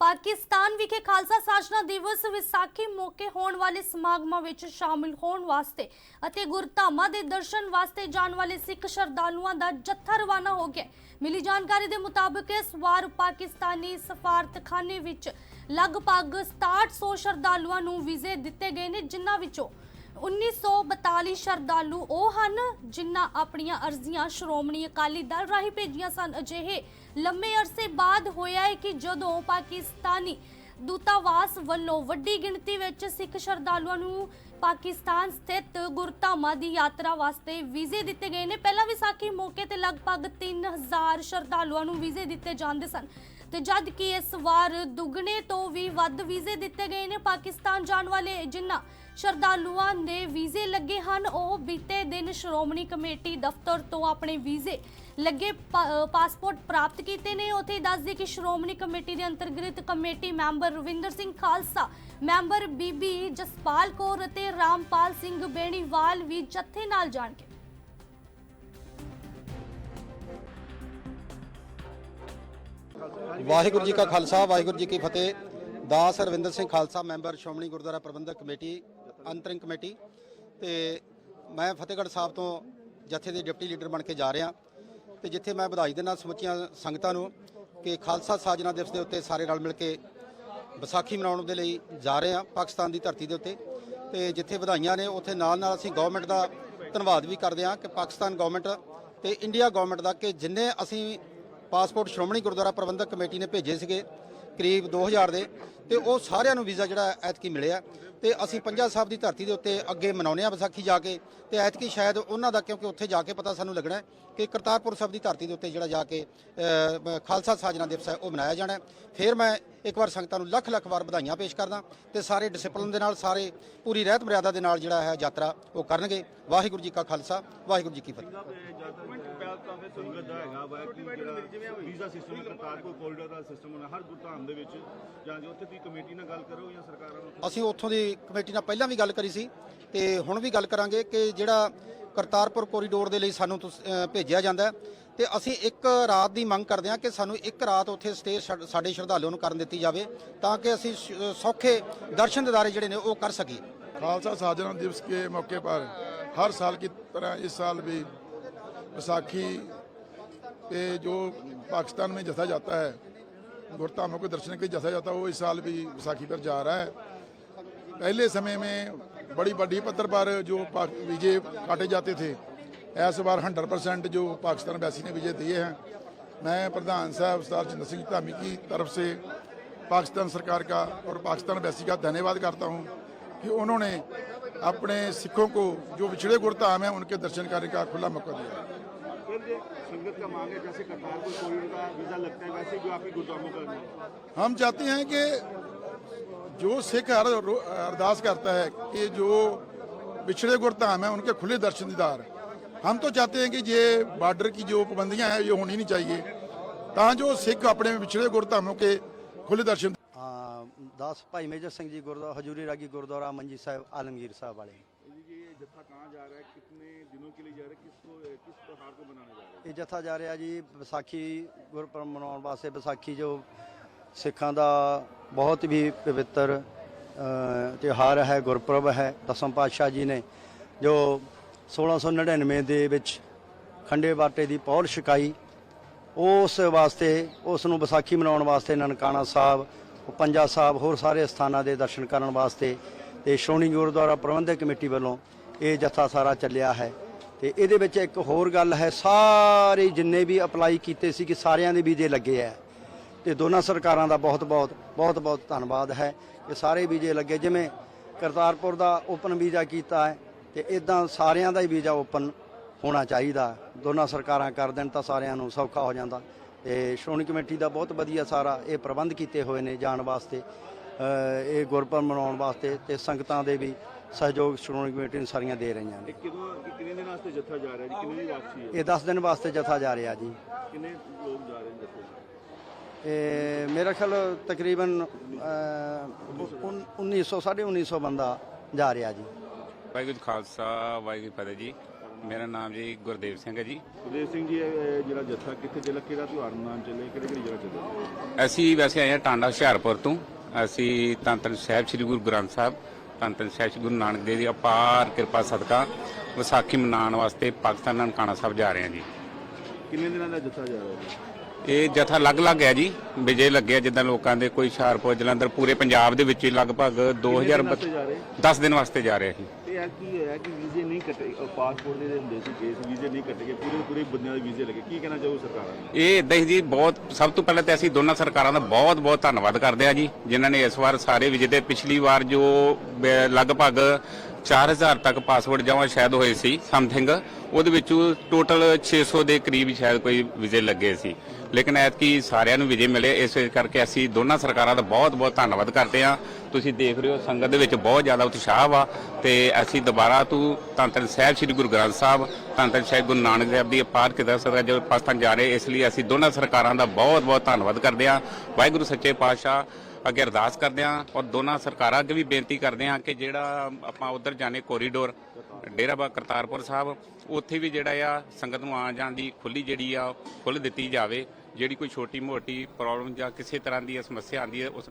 ਪਾਕਿਸਤਾਨ ਵਿਖੇ ਖਾਲਸਾ ਸਾਜਨਾ ਦਿਵਸ ਵਿਸਾਖੀ ਮੌਕੇ ਹੋਣ ਵਾਲੇ ਸਮਾਗਮਾਂ ਵਿੱਚ ਸ਼ਾਮਿਲ ਹੋਣ ਵਾਸਤੇ ਅਤੇ ਗੁਰਧਾਮਾਂ ਦੇ ਦਰਸ਼ਨ ਵਾਸਤੇ ਜਾਣ ਵਾਲੇ ਸਿੱਖ ਸ਼ਰਧਾਲੂਆਂ ਦਾ ਜੱਥਾ ਰਵਾਨਾ ਹੋ ਗਿਆ ਮਿਲੀ ਜਾਣਕਾਰੀ ਦੇ ਮੁਤਾਬਕ ਇਸ ਵਾਰ ਪਾਕਿਸਤਾਨੀ ਸਫਾਰਤਖਾਨੇ ਵਿੱਚ ਲਗਭਗ 6700 ਸ਼ਰਧਾਲੂਆਂ ਨੂੰ ਵੀਜ਼ੇ ਦਿੱਤੇ ਗਏ ਨੇ, ਜਿਨ੍ਹਾਂ ਵਿੱਚੋਂ 1942 ਸ਼ਰਧਾਲੂ ਉਹ ਹਨ ਜਿਨ੍ਹਾਂ ਆਪਣੀਆਂ ਅਰਜ਼ੀਆਂ ਸ਼੍ਰੋਮਣੀ ਅਕਾਲੀ ਦਲ ਰਾਹੀਂ ਭੇਜੀਆਂ ਸਨ। ਅਜਿਹੇ ਲੰਮੇ ਅਰਸੇ ਬਾਅਦ ਹੋਇਆ ਹੈ ਕਿ ਜਦੋਂ ਪਾਕਿਸਤਾਨੀ ਦੂਤਾਵਾਸ ਵੱਲੋਂ ਵੱਡੀ ਗਿਣਤੀ ਵਿੱਚ ਸਿੱਖ ਸ਼ਰਧਾਲੂਆਂ ਨੂੰ ਪਾਕਿਸਤਾਨ ਸਥਿਤ ਗੁਰਧਾਮਾਂ ਦੀ ਯਾਤਰਾ ਵਾਸਤੇ ਵੀਜ਼ੇ ਦਿੱਤੇ ਗਏ ਨੇ। ਪਹਿਲਾਂ ਵਿਸਾਖੀ ਮੌਕੇ ਤੇ ਲਗਭਗ 3000 ਸ਼ਰਧਾਲੂਆਂ ਨੂੰ ਵੀਜ਼ੇ ਦਿੱਤੇ ਜਾਂਦੇ ਸਨ। ਤੇ ਜਦ ਕਿ ਇਸ ਵਾਰ ਦੁੱਗਣੇ ਤੋਂ ਵੀ ਵੱਧ ਵੀਜ਼ੇ ਦਿੱਤੇ ਗਏ ਨੇ, ਪਾਕਿਸਤਾਨ ਜਾਣ ਵਾਲੇ ਜਿਨ੍ਹਾਂ ਸ਼ਰਧਾਲੂਆਂ ਦੇ ਵੀਜ਼ੇ ਲੱਗੇ ਹਨ, ਉਹ ਬੀਤੇ ਦਿਨ ਸ਼੍ਰੋਮਣੀ ਕਮੇਟੀ ਦਫ਼ਤਰ ਤੋਂ ਆਪਣੇ ਵੀਜ਼ੇ ਲੱਗੇ ਪਾ- ਪਾਸਪੋਰਟ ਪ੍ਰਾਪਤ ਕੀਤੇ ਨੇ। ਉੱਥੇ ਦੱਸਦੇ ਕਿ ਸ਼੍ਰੋਮਣੀ ਕਮੇਟੀ ਦੇ ਅੰਤਰਗ੍ਰਿਤ committee member Ravinder Singh Khalsa, member Bibi Jaspal Kaur ਅਤੇ ਰਾਮਪਾਲ ਸਿੰਘ ਬੇਣੀਵਾਲ ਵੀ ਜੱਥੇ ਨਾਲ ਜਾਣਗੇ। ਵਾਹਿਗੁਰੂ ਜੀ ਕਾ ਖਾਲਸਾ, ਵਾਹਿਗੁਰੂ ਜੀ ਕੀ ਫਤਿਹ। ਦਾਸ ਹਰਵਿੰਦਰ ਸਿੰਘ ਖਾਲਸਾ, ਮੈਂਬਰ ਸ਼੍ਰੋਮਣੀ ਗੁਰਦੁਆਰਾ ਪ੍ਰਬੰਧਕ ਕਮੇਟੀ, ਅੰਤਰਿੰਗ ਕਮੇਟੀ। ਤੇ ਮੈਂ ਫਤਿਹਗੜ੍ਹ ਸਾਹਿਬ ਤੋਂ ਜਥੇ ਦੇ ਡਿਪਟੀ ਲੀਡਰ ਬਣ ਕੇ ਜਾ ਰਿਹਾ। ਤੇ ਜਿੱਥੇ ਮੈਂ ਵਧਾਈ ਦਿੰਦਾ ਸਮੁੱਚੀਆਂ ਸੰਗਤਾਂ ਨੂੰ ਕਿ ਖਾਲਸਾ ਸਾਜਨਾ ਦਿਵਸ ਦੇ ਉੱਤੇ ਸਾਰੇ ਰਲ ਮਿਲ ਕੇ ਵਿਸਾਖੀ ਮਨਾਉਣ ਦੇ ਲਈ ਜਾ ਰਹੇ ਹਾਂ, ਪਾਕਿਸਤਾਨ ਦੀ ਧਰਤੀ ਦੇ ਉੱਤੇ। ਤੇ ਜਿੱਥੇ ਵਧਾਈਆਂ ਨੇ, ਉੱਥੇ ਨਾਲ ਨਾਲ ਅਸੀਂ ਗਵਰਨਮੈਂਟ ਦਾ ਧੰਨਵਾਦ ਵੀ ਕਰਦੇ ਹਾਂ ਕਿ ਪਾਕਿਸਤਾਨ ਗਵਰਨਮੈਂਟ ਤੇ ਇੰਡੀਆ ਗਵਰਨਮੈਂਟ ਦਾ ਕਿ ਜਿੰਨੇ ਅਸੀਂ ਪਾਸਪੋਰਟ ਸ਼੍ਰੋਮਣੀ ਗੁਰਦੁਆਰਾ ਪ੍ਰਬੰਧਕ ਕਮੇਟੀ ਨੇ ਭੇਜੇ ਸੀਗੇ ਕਰੀਬ 2000 ਦੇ, ਤੇ ਉਹ ਸਾਰਿਆਂ ਨੂੰ ਵੀਜ਼ਾ ਜਿਹੜਾ ਐਤਕੀ ਮਿਲਿਆ। ਤੇ ਅਸੀਂ ਪੰਜਾ ਸਾਹਿਬ ਦੀ ਧਰਤੀ ਦੇ ਉੱਤੇ ਅੱਗੇ ਮਨਾਉਂਦੇ ਆ ਵਿਸਾਖੀ ਜਾ ਕੇ ਤੇ ਐਤਕੀ ਸ਼ਾਇਦ ਉਹਨਾਂ ਦਾ ਕਿਉਂਕਿ ਉੱਥੇ ਜਾ ਕੇ ਪਤਾ ਸਾਨੂੰ ਲੱਗਣਾ ਕਿ ਕਰਤਾਰਪੁਰ ਸਾਹਿਬ ਦੀ ਧਰਤੀ ਦੇ ਉੱਤੇ ਜਿਹੜਾ ਜਾ ਕੇ ਖਾਲਸਾ ਸਾਜਨਾ ਦਿਵਸ ਹੈ, ਉਹ ਮਨਾਇਆ ਜਾਣਾ ਫਿਰ ਮੈਂ ਇੱਕ ਵਾਰ ਸੰਗਤਾਂ ਨੂੰ ਲੱਖ ਲੱਖ ਵਾਰ ਵਧਾਈਆਂ ਪੇਸ਼ ਕਰਦਾ ਤੇ ਸਾਰੇ ਡਿਸਪਲਿਨ ਦੇ ਨਾਲ, ਸਾਰੇ ਪੂਰੀ ਰਹਿਤ ਮਰਿਆਦਾ ਦੇ ਨਾਲ ਜਿਹੜਾ ਹੈ ਯਾਤਰਾ ਉਹ ਕਰਨਗੇ। ਵਾਹਿਗੁਰੂ ਜੀ ਕਾ ਖਾਲਸਾ, ਵਾਹਿਗੁਰੂ ਜੀ ਕੀ ਫਤਿਹ। ਵੀਜ਼ਾ ਸਿਸਟਮ ਕਰਤਾਰਪੁਰ ਕੋਰੀਡੋਰ ਦਾ ਸਿਸਟਮ ਹੋਣਾ ਹਰ ਗੁਰਧਾਮ ਦੇ ਵਿੱਚ ਜਾਂ ਜੇ ਉੱਥੇ ਤੁਸੀਂ ਕਮੇਟੀ ਨਾਲ ਗੱਲ ਕਰੋ ਜਾਂ ਸਰਕਾਰਾਂ ਨਾਲ ਅਸੀਂ ਉੱਥੋਂ ਦੀ ਕਮੇਟੀ ਨਾਲ ਪਹਿਲਾਂ ਵੀ ਗੱਲ ਕਰੀ ਸੀ ਤੇ ਹੁਣ ਵੀ ਗੱਲ ਕਰਾਂਗੇ ਕਿ ਜਿਹੜਾ ਕਰਤਾਰਪੁਰ ਕੋਰੀਡੋਰ ਦੇ ਲਈ ਸਾਨੂੰ ਤੁਸ- ਅਹ ਭੇਜਿਆ ਜਾਂਦਾ ਹੈ ਤੇ ਅਸੀਂ ਇੱਕ ਰਾਤ ਦੀ ਮੰਗ ਕਰਦੇ ਹਾਂ ਕਿ ਸਾਨੂੰ ਇੱਕ ਰਾਤ ਉੱਥੇ ਸਟੇ ਸਾਡੇ ਸ਼ਰਧਾਲੂਆਂ ਨੂੰ ਕਰਨ ਦਿੱਤੀ ਜਾਵੇ ਤਾਂ ਕਿ ਅਸੀਂ ਸ- ਸੌਖੇ ਦਰਸ਼ਨ ਦਿਦਾਰੇ ਜਿਹੜੇ ਨੇ ਉਹ ਕਰ ਸਕੀਏ खालसा साधना दिवस के मौके पर हर साल की तरह इस साल भी विसाखी पे जो पाकिस्तान में जथा जाता है गुरधामों के दर्शन के लिए जथा जाता है वो इस साल भी विसाखी पर जा रहा है पहले समय में बड़ी बड़ी पत्थर पर जो विजय काटे जाते थे इस बार हंड्रेड परसेंट जो पाकिस्तान वैसी ने विजय दिए हैं मैं प्रधान साहब उस्ताद चंद्र सिंह धामी की तरफ़ से पाकिस्तान सरकार का और पाकिस्तान वैसी का धन्यवाद करता हूँ कि उन्होंने अपने सिखों को जो पिछड़े गुरधाम है उनके दर्शन करने का खुला मौका दिया। हम चाहते हैं कि जो सिख हर रो- अरदास करता है कि जो पिछड़े गुरधाम हैं उनके खुले दर्शन दीदार हम तो चाहते हैं कि ये बॉर्डर की जो पाबंदियां हैं ये होनी नहीं चाहिए ਤਾਂ ਜੋ ਸਿੱਖ ਆਪਣੇ ਵਿਛੜੇ ਗੁਰਧਾਮੋਂ ਕੇ ਖੁੱਲੇ ਦਰਸ਼ਨ ਹਾਂ ਦਾਸ ਭਾਈ ਮੇਜਰ ਸਿੰਘ ਜੀ ਗੁਰਦੁਆਰਾ ਹਜੂਰੀ ਰਾਗੀ ਗੁਰਦੁਆਰਾ ਮੰਜੀ ਸਾਹਿਬ ਆਲਮਗੀਰ ਸਾਹਿਬ ਵਾਲੇ ये जत्था कहाँ जा रहा है कितने दिनों के लिए जा रहा है किसको किस त्योहार को मनाने जा रहा है ਇਹ ਜਥਾ ਜਾ ਰਿਹਾ ਜੀ ਵਿਸਾਖੀ ਗੁਰਪੁਰਬ ਮਨਾਉਣ ਵਾਸਤੇ ਵਿਸਾਖੀ ਜੋ ਸਿੱਖਾਂ ਦਾ ਬਹੁਤ ਵੀ ਪਵਿੱਤਰ ਤਿਉਹਾਰ ਹੈ, ਗੁਰਪੁਰਬ ਹੈ। ਦਸਮ ਪਾਤਸ਼ਾਹ ਜੀ ਨੇ ਜੋ 1699 ਦੇ ਵਿੱਚ ਖੰਡੇ ਬਾਟੇ ਦੀ ਪੌਲ ਛਕਾਈ, ਉਸ ਵਾਸਤੇ, ਉਸ ਨੂੰ ਵਿਸਾਖੀ ਮਨਾਉਣ ਵਾਸਤੇ ਨਨਕਾਣਾ ਸਾਹਿਬ, ਪੰਜਾ ਸਾਹਿਬ, ਹੋਰ ਸਾਰੇ ਸਥਾਨਾਂ ਦੇ ਦਰਸ਼ਨ ਕਰਨ ਵਾਸਤੇ ਤੇ ਸ਼੍ਰੋਮਣੀ ਗੁਰਦੁਆਰਾ ਪ੍ਰਬੰਧਕ ਕਮੇਟੀ ਵੱਲੋਂ ਇਹ ਜਥਾ ਸਾਰਾ ਚੱਲਿਆ ਹੈ। ਤੇ ਇਹਦੇ ਵਿੱਚ ਇੱਕ ਹੋਰ ਗੱਲ ਹੈ, ਸਾਰੇ ਜਿੰਨੇ ਵੀ ਅਪਲਾਈ ਕੀਤੇ ਸੀ ਕਿ ਸਾਰਿਆਂ ਦੇ ਵੀਜ਼ੇ ਲੱਗੇ ਹੈ। ਤੇ ਦੋਨਾਂ ਸਰਕਾਰਾਂ ਦਾ ਬਹੁਤ ਬਹੁਤ ਬਹੁਤ ਬਹੁਤ ਧੰਨਵਾਦ ਹੈ। ਇਹ ਸਾਰੇ ਵੀਜ਼ੇ ਲੱਗੇ ਜਿਵੇਂ ਕਰਤਾਰਪੁਰ ਦਾ ਓਪਨ ਵੀਜ਼ਾ ਕੀਤਾ ਹੈ ਤੇ ਇਦਾਂ ਸਾਰਿਆਂ ਦਾ ਹੀ ਵੀਜ਼ਾ ਓਪਨ ਹੋਣਾ ਚਾਹੀਦਾ। ਦੋਨਾਂ ਸਰਕਾਰਾਂ ਕਰ ਦੇਣ ਤਾਂ ਸਾਰਿਆਂ ਨੂੰ ਸੌਖਾ ਹੋ ਜਾਂਦਾ। ਤੇ ਸ਼੍ਰੋਮਣੀ ਕਮੇਟੀ ਦਾ ਬਹੁਤ ਵਧੀਆ ਸਾਰਾ ਇਹ ਪ੍ਰਬੰਧ ਕੀਤੇ ਹੋਏ ਨੇ ਜਾਣ ਵਾਸਤੇ ਇਹ ਗੁਰਪੁਰ ਮਨਾਉਣ ਵਾਸਤੇ ਤੇ ਸੰਗਤਾਂ ਦੇ ਵੀ ਸਹਿਯੋਗ ਸ਼੍ਰੋਮਣੀ ਕਮੇਟੀ ਨੂੰ ਸਾਰੀਆਂ ਦੇ ਰਹੀਆਂ ਨੇ। ਕਿੰਨੇ ਦਿਨ ਵਾਸਤੇ ਜੱਥਾ ਜਾ ਰਿਹਾ ਜੀ? ਕਿੰਨੇ ਦੀ ਵਾਪਸੀ ਇਹ 10 ਦਿਨ ਵਾਸਤੇ ਜਥਾ ਜਾ ਰਿਹਾ ਜੀ। ਕਿੰਨੇ ਲੋਕ ਜਾ ਰਹੇ ਨੇ ਜੱਥੇ? ਇਹ ਮੇਰਾ ਖਿਆਲ ਤਕਰੀਬਨ ਅ, ਉਨ- 1900 1950 ਬੰਦਾ ਜਾ ਰਿਹਾ ਜੀ। ਵਾਹਿਗੁਰੂ ਖਾਲਸਾ ਵਾਹਿਗੁਰੂ ਫਤਿਹ ਜੀ। ਮੇਰਾ ਨਾਮ ਜੀ ਗੁਰਦੇਵ ਸਿੰਘ ਹੈ ਜੀ। ਸੁਦੇਵ ਸਿੰਘ ਜੀ ਇਹ ਜਿਹੜਾ ਜੱਥਾ ਕਿੱਥੇ ਚੱਲਾ ਕਿਹੜਾ ਤਿਉਹਾਰ ਮਨਾਉਣ ਚੱਲੇ ਕਿਹੜੀ ਕਿਹੜੀ ਜਗ੍ਹਾ ਚੱਲੇ? ਅਸੀਂ ਵੈਸੇ ਆਏ ਹਾਂ ਟਾਂਡਾ ਹੁਸ਼ਿਆਰਪੁਰ ਤੋਂ। ਅਸੀਂ ਧੰਨ ਧੰਨ ਸਾਹਿਬ ਸ੍ਰੀ ਗੁਰੂ ਗ੍ਰੰਥ ਸਾਹਿਬ ਧੰਨ ਧੰਨ ਸਾਹਿਬ ਸ੍ਰੀ ਗੁਰੂ ਨਾਨਕ ਦੇਵ ਦੀ ਅਪਾਰ ਕਿਰਪਾ ਸਦਕਾ ਵਿਸਾਖੀ ਮਨਾਉਣ ਵਾਸਤੇ ਪਾਕਿਸਤਾਨ ਨਨਕਾਣਾ ਸਾਹਿਬ ਜਾ ਰਹੇ ਹਾਂ ਜੀ। ਕਿੰਨੇ ਦਿਨਾਂ ਦਾ ਜੱਥਾ ਜਾ ਰਿਹਾ ਹੈ ਇਹ ਜਥਾ ਅਲੱਗ-ਅਲੱਗ ਹੈ ਜੀ ਵਿਜੇ ਲੱਗਿਆ ਜਿੱਦਾਂ ਲੋਕਾਂ ਦੇ ਕੋਈ ਹੁਸ਼ਿਆਰਪੁਰ ਜਲੰਧਰ ਪੂਰੇ ਪੰਜਾਬ ਦੇ ਵਿੱਚ ਹੀ ਲਗਭਗ 2000 ਵਾਸਤੇ ਜਾ ਰਹੇ? 10 ਦਿਨ ਵਾਸਤੇ ਜਾ ਰਹੇ ਸੀ ਇਹ ਕੀ ਹੋਇਆ ਕਿ ਵੀਜ਼ੇ ਨਹੀਂ ਕੱਟੇ ਪਾਸਪੋਰਟ ਦੇ ਹੁੰਦੇ ਸੀ ਕੇਸ ਵੀਜ਼ੇ ਨਹੀਂ ਕੱਟੇ ਗਏ ਪੂਰੇ ਪੂਰੇ ਬੰਦਿਆਂ ਦੇ ਵੀਜ਼ੇ ਲੱਗੇ। ਕੀ ਕਹਿਣਾ ਚਾਹੋ ਸਰਕਾਰਾਂ ਨੂੰ? ਇਹ ਇਦਾਂ ਹੀ ਜੀ ਬਹੁਤ ਸਭ ਤੋਂ ਪਹਿਲਾਂ ਤੇ ਅਸੀਂ ਦੋਨਾਂ ਸਰਕਾਰਾਂ ਦਾ ਬਹੁਤ ਬਹੁਤ ਧੰਨਵਾਦ ਕਰਦੇ ਹਾਂ ਜੀ ਜਿਨ੍ਹਾਂ ਨੇ ਇਸ ਵਾਰ ਸਾਰੇ ਵਿਜੇ ਤੇ ਪਿਛਲੀ ਵਾਰ ਜੋ ਲਗਭਗ 4000 ਤੱਕ ਪਾਸਵਰਡ ਜਮ੍ਹਾਂ ਸ਼ਾਇਦ ਹੋਏ ਸੀ ਸਮਥਿੰਗ ਉਹਦੇ ਵਿੱਚੋਂ ਟੋਟਲ 600 ਦੇ ਕਰੀਬ ਸ਼ਾਇਦ ਕੋਈ ਵਿਜੇ ਲੱਗੇ ਸੀ। ਲੇਕਿਨ ਐਤਕੀ ਸਾਰਿਆਂ ਨੂੰ ਵਿਜੇ ਮਿਲੇ, ਇਸ ਕਰਕੇ ਅਸੀਂ ਦੋਨਾਂ ਸਰਕਾਰਾਂ ਦਾ ਬਹੁਤ ਬਹੁਤ ਧੰਨਵਾਦ ਕਰਦੇ ਹਾਂ। ਤੁਸੀਂ ਦੇਖ ਰਹੇ ਹੋ, ਸੰਗਤ ਦੇ ਵਿੱਚ ਬਹੁਤ ਜ਼ਿਆਦਾ ਉਤਸ਼ਾਹ ਵਾ ਤੇ ਅਸੀਂ ਦੁਬਾਰਾ ਤੋਂ ਧੰਨ ਧੰਨ ਸਾਹਿਬ ਸ੍ਰੀ ਗੁਰੂ ਗ੍ਰੰਥ ਸਾਹਿਬ ਧੰਨ ਧੰਨ ਸਾਹਿਬ ਗੁਰੂ ਨਾਨਕ ਦੇਵ ਦੀ ਅਪਾਰ ਕਿਰਪਾ ਸਦਕਾ ਜੋ ਪਾਕਿਸਤਾਨ ਜਾ ਰਹੇ, ਇਸ ਲਈ ਅਸੀਂ ਦੋਨਾਂ ਸਰਕਾਰਾਂ ਦਾ ਬਹੁਤ ਬਹੁਤ ਧੰਨਵਾਦ ਕਰਦੇ ਹਾਂ। ਵਾਹਿਗੁਰੂ ਸੱਚੇ ਪਾਤਸ਼ਾਹ ਅੱਗੇ ਅਰਦਾਸ ਕਰਦੇ ਹਾਂ ਔਰ ਦੋਨਾਂ ਸਰਕਾਰਾਂ ਅੱਗੇ ਵੀ ਬੇਨਤੀ ਕਰਦੇ ਹਾਂ ਕਿ ਜਿਹੜਾ ਆਪਾਂ ਉਧਰ ਜਾਣੇ ਕੋਰੀਡੋਰ, ਡੇਰਾ ਬਾਬਾ ਕਰਤਾਰਪੁਰ ਸਾਹਿਬ, ਉੱਥੇ ਵੀ ਜਿਹੜਾ ਆ ਸੰਗਤ ਨੂੰ ਆਉਣ ਜਾਣ ਦੀ ਖੁੱਲੀ ਜਿਹੜੀ ਆ, ਖੁੱਲ੍ਹ ਦਿੱਤੀ ਜਾਵੇ। ਜਿਹੜੀ ਕੋਈ ਛੋਟੀ ਮੋਟੀ ਪ੍ਰੋਬਲਮ ਜਾਂ ਕਿਸੇ ਤਰ੍ਹਾਂ ਦੀ ਸਮੱਸਿਆ ਆਉਂਦੀ ਹੈ, ਉਸ